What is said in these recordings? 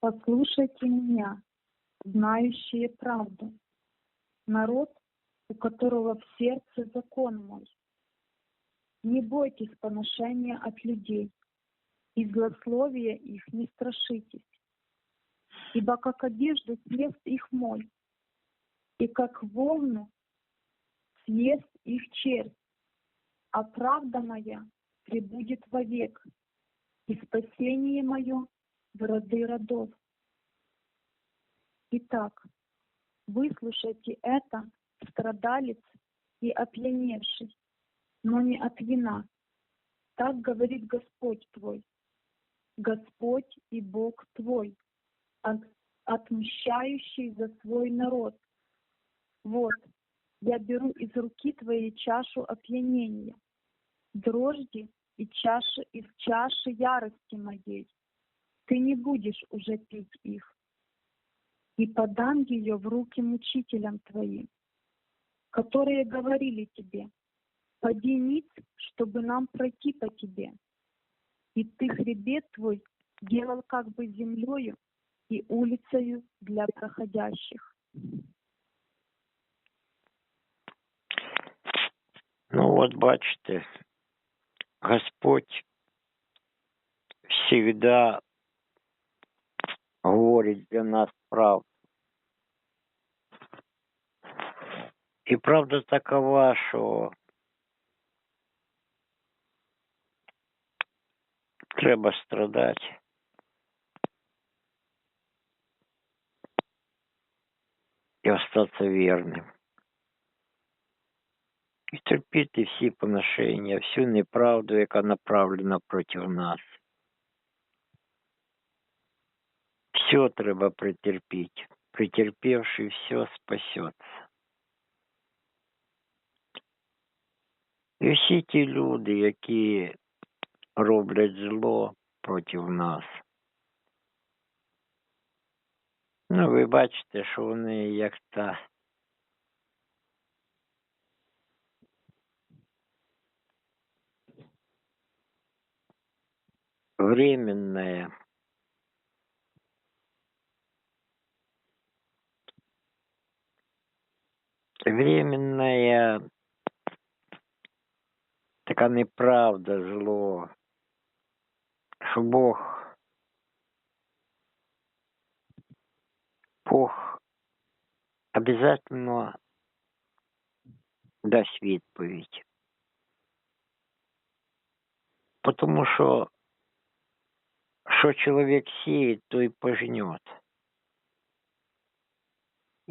Послушайте меня, знающие правду. Народ, у которого в сердце закон мой. Не бойтесь поношения от людей, и злословия их не страшитесь. Ибо как одежду съест их мой, и как волну съест их червь, а правда моя пребудет вовек, и спасение мое в роды родов. Итак, выслушайте это, страдалец и опьяневший, но не от вина. Так говорит Господь твой, Господь и Бог твой, от- отмщающий за свой народ. Вот, я беру из руки твоей чашу опьянения, дрожди и чаши из чаши ярости моей. Ты не будешь уже пить их. И подам ее в руки мучителям твоим, которые говорили тебе, поди ниц, чтобы нам пройти по тебе. И ты хребет твой делал как бы землею и улицею для проходящих. Ну, от бачите, Господь всегда говорить для нас правду. І правда такова, що треба страдати. І остатися вірним. І терпіти всі поношення, всю неправду, яка направлена проти нас. Все треба претерпіти. Претерпівши все спасеться. І всі ті люди, які роблять зло проти нас. Ну, ви бачите, що вони як та временная временная така неправда, зло, що Бог Бог обязательно дасть відповідь. Потому що що чоловік сіє, той пожнет.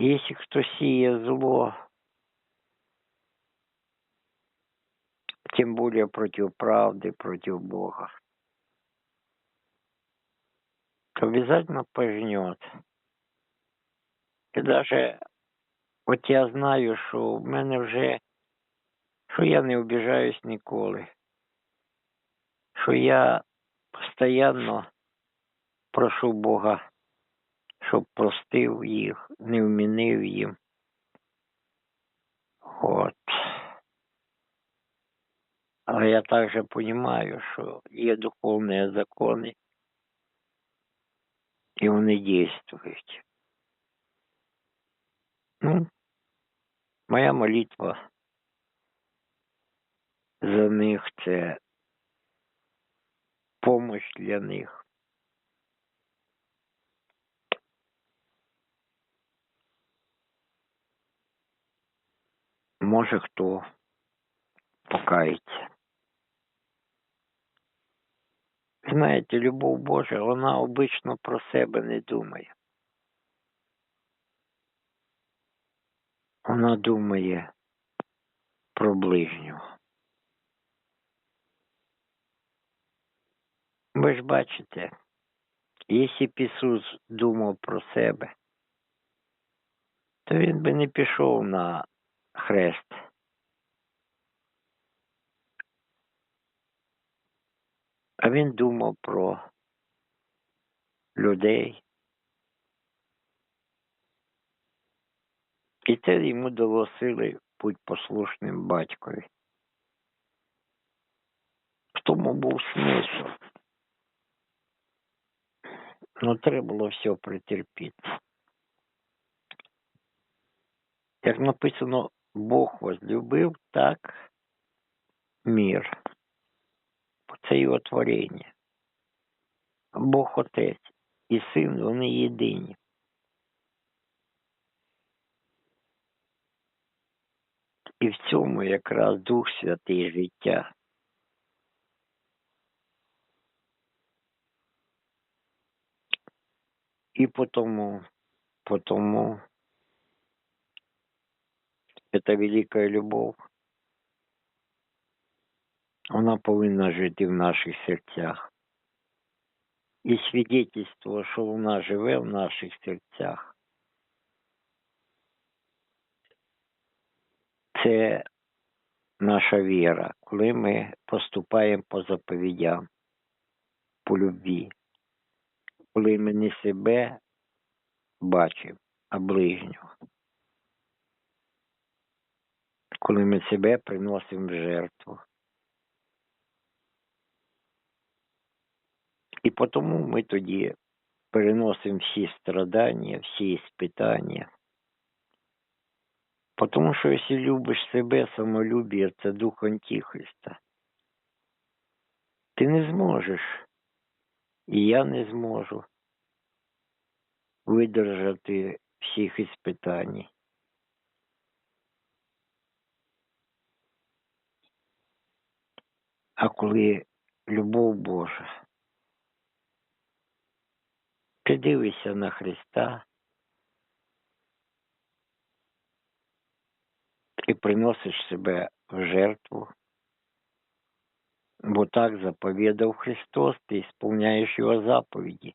Если кто сеет зло, тем более против правды, против Бога, то обязательно пожнет. І даже от я знаю, що в мене вже, що я не обіжаюсь ніколи, що я постійно прошу Бога, щоб простив їх, не вмінив їм. От. Але я також розумію, що є духовні закони, і вони дійствують. Ну, моя молитва за них це помощь для них. Може хто покається. Знаєте, любов Божа, вона обично про себе не думає. Вона думає про ближнього. Ви ж бачите, якщо б Ісус думав про себе, то він би не пішов на хрест. А він думав про людей. І це йому дало сили бути послушним батькові. В тому був смисл. Ну, треба було все претерпіти. Як написано, Бог возлюбив так мір. Це його творіння. Бог Отець і Син, вони єдині. І в цьому якраз Дух Святий життя. І потому, потому эта великая любов, вона повинна жити в наших серцях. І свідетельство, що вона живе в наших серцях, це наша віра, коли ми поступаємо по заповідям, по любві, коли ми не себе бачимо, а ближнього. Коли ми себе приносимо в жертву. І тому ми тоді переносимо всі страдання, всі іспитання. Тому що якщо любиш себе, самолюбие це дух Антихриста. Ти не зможеш, і я не зможу видержати всіх іспитань. А коли любов Божа, ти дивишся на Христа і приносиш себе в жертву, бо так заповідав Христос, ти ісполняєш Його заповіді.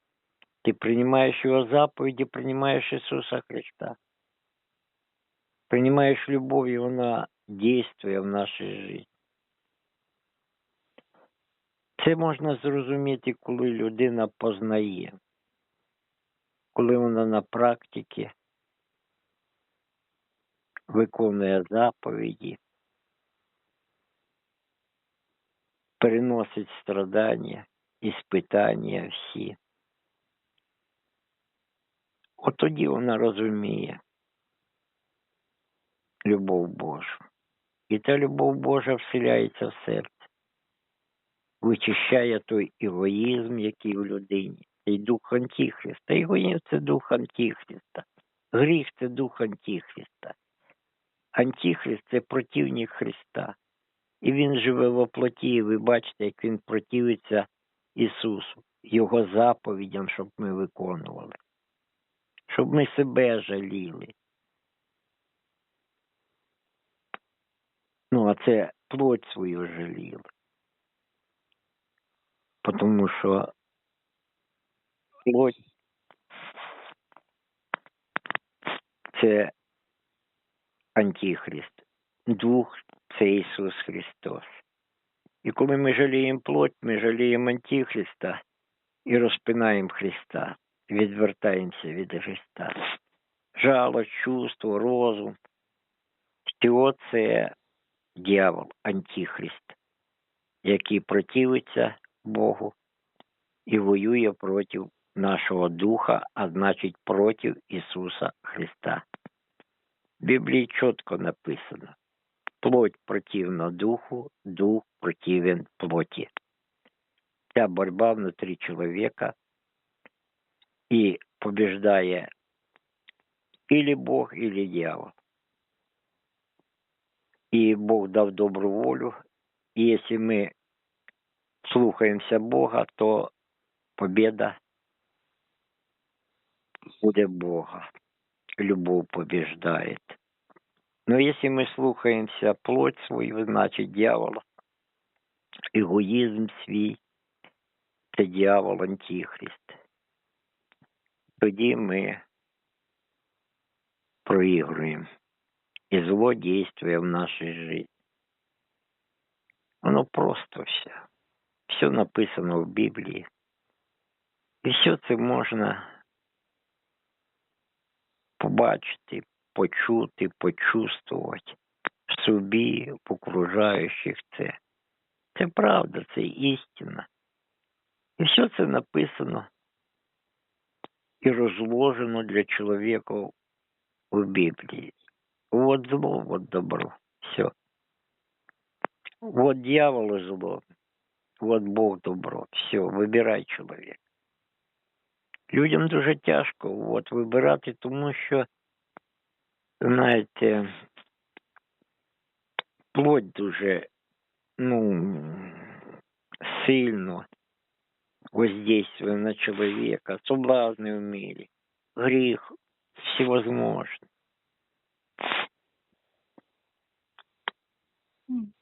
Ты принимаешь Его заповеди, принимаешь Иисуса Христа. Принимаешь любовь, и вона действує в нашій житті. Це можна зрозуміти, коли людина познає, коли вона на практиці виконує заповіді, переносить страдання, іспитання всі. От тоді вона розуміє любов Божу. І та любов Божа вселяється в серце, вичищає той егоїзм, який у людині, цей дух Антихриста. Егоїзм це дух Антихриста. Гріх це дух Антихриста. Антихрист це противник Христа. І він живе в оплоті, і ви бачите, як він противиться Ісусу, Його заповідям, щоб ми виконували щоб ми себе жаліли. Ну, а це плоть свою жаліли. Тому що плоть це Антихрист, дух це Ісус Христос. І коли ми жаліємо плоть, ми жаліємо Антихриста і розпинаємо Христа відвертаємося від Христа. Жало, чувство, розум. Все це дьявол, антихрист, який противиться Богу і воює проти нашого Духа, а значить проти Ісуса Христа. В Біблії чітко написано: плоть противна духу, дух противен плоті. Ця борьба внутрі чоловіка и побеждая или Бог, или дьявол. И Бог дав добру волю. И если мы слухаемся Бога, то победа будет Бога. Любовь побеждает. Но если мы слухаемся плоть свою, значит дьявола, эгоизм свій, це дьявол, антихрист тоді ми проігруємо. І зло дійствує в нашій житті. Воно просто все. Все написано в Біблії. І все це можна побачити, почути, почувствувати в собі, в окружаючих це. Це правда, це істина. І все це написано і розложено для чоловіка в Біблії. Вот зло, вот добро. Все. Вот дьявол зло. Вот Бог добро. Все, вибирай чоловік. Людям дуже тяжко от, вибирати, тому що, знаєте, плоть дуже ну, сильно воздействует на человека, соблазны в мире, грех всевозможный. М.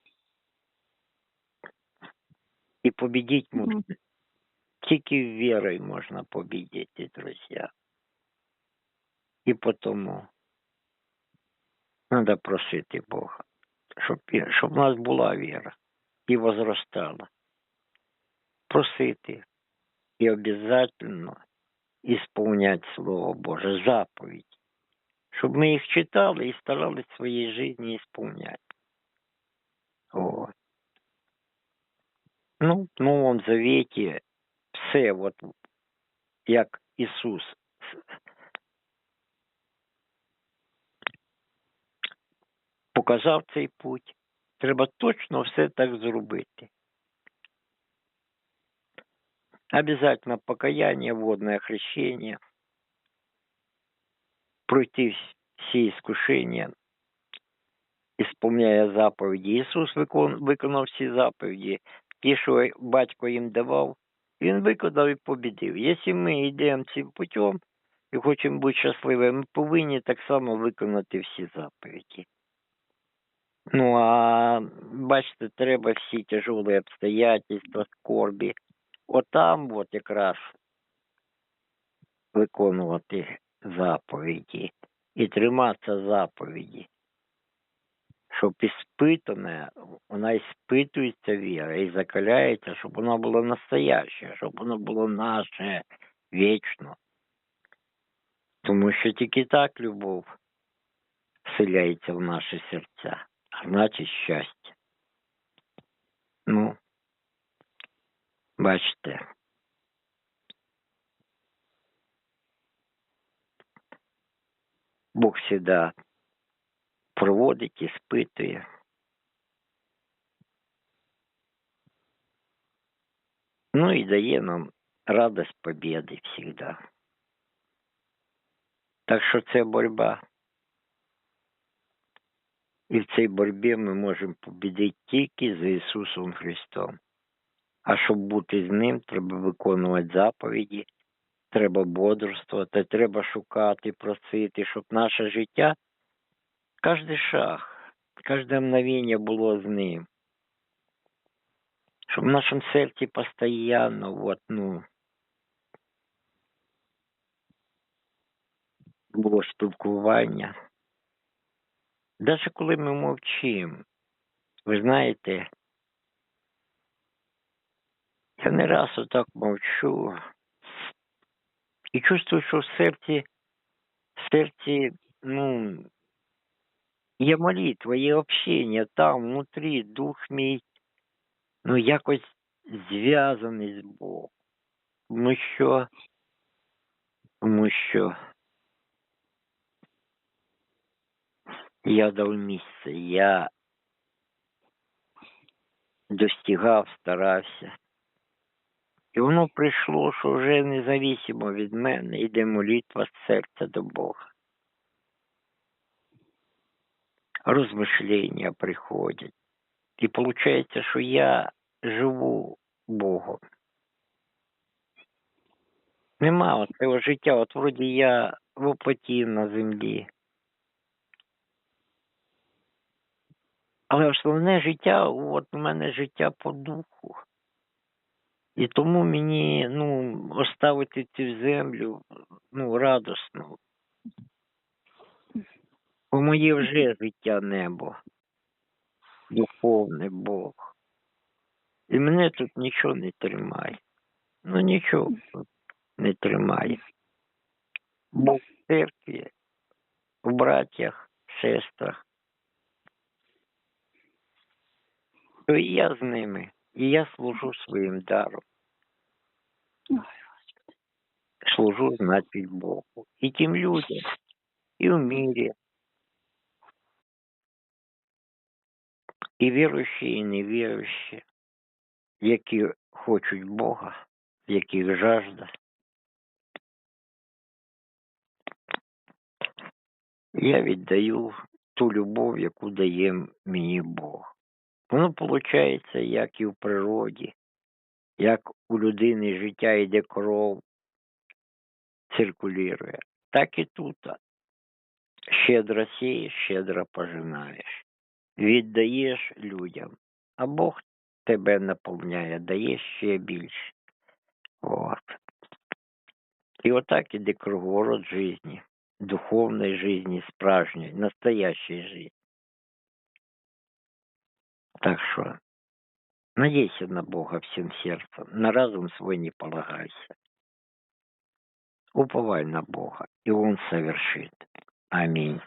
И победить можно тільки верой можно победить, друзья. І потому надо просити Бога, щоб, щоб у нас була віра і возростала. Просити і обязательно ісполнять Слово Боже, заповідь, щоб ми їх читали і старались в своїй житті ісполняти. О. Ну, в Новому Завіті все, от, як Ісус показав цей путь, треба точно все так зробити. Обязательно покаяние, водное хрещение, пройти всі іскушення, ісполняє заповіді. Ісус виконав всі заповіді, ті, що батько їм давав, він виконав і побідив. Якщо ми йдемо цим путем і хочемо бути щасливими, ми повинні так само виконати всі заповіді. Ну, а бачите, треба всі тяжелі обстоятельства, скорбі. Отам от якраз виконувати заповіді і триматися заповіді. Щоб іспитане, вона іспитується віра і закаляється, щоб вона була настояща, щоб воно було наше вічно. Тому що тільки так любов вселяється в наші серця, а значить щастя. Ну, бачите. Бог всегда проводить, іспитує. Ну і дає нам радость победы всегда. Так що це боротьба. І в цій боротьбі ми можемо побідити тільки за Ісусом Христом. А щоб бути з Ним, треба виконувати заповіді, треба бодрствувати, треба шукати, просити, щоб наше життя, кожен шаг, кожне мгновення було з Ним. Щоб в нашому серці постійно, от, ну, було спілкування. Навіть коли ми мовчимо, ви знаєте, я не раз отак мовчу і чувствую, що в серці, в серці, ну, є молитва, є общення там, внутрі, дух мій, ну, якось зв'язаний з Богом. Тому що, тому що я дав місце, я достигав, старався. І воно прийшло, що вже независимо від мене йде молитва з серця до Бога. Розмишлення приходять. І виходить, що я живу Богом. Нема цього життя. От вроді я воплотів на землі. Але основне життя, от у мене життя по духу. І тому мені ну, оставити цю землю ну, радосно. Бо моє вже життя небо, духовне Бог. І мене тут нічого не тримає. Ну нічого тут не тримає. Бог в церкві, в братях, сестрах. То і я з ними, і я служу своїм даром. Служу, значить, Богу. І тим людям, і в мірі, і віруючі, і невіруючі, які хочуть Бога, яких жажда. Я віддаю ту любов, яку дає мені Бог. Воно виходить, як і в природі, як у людини життя йде кров, циркулює, так і тут. Щедро сієш, щедро пожинаєш. Віддаєш людям, а Бог тебе наповняє, дає ще більше. От. І отак іде круговорот житті, духовної житті, справжньої, настоящей житті. Так що, надейся на Бога всем сердцем, на разум свой не полагайся. Уповай на Бога, и Он совершит. Аминь.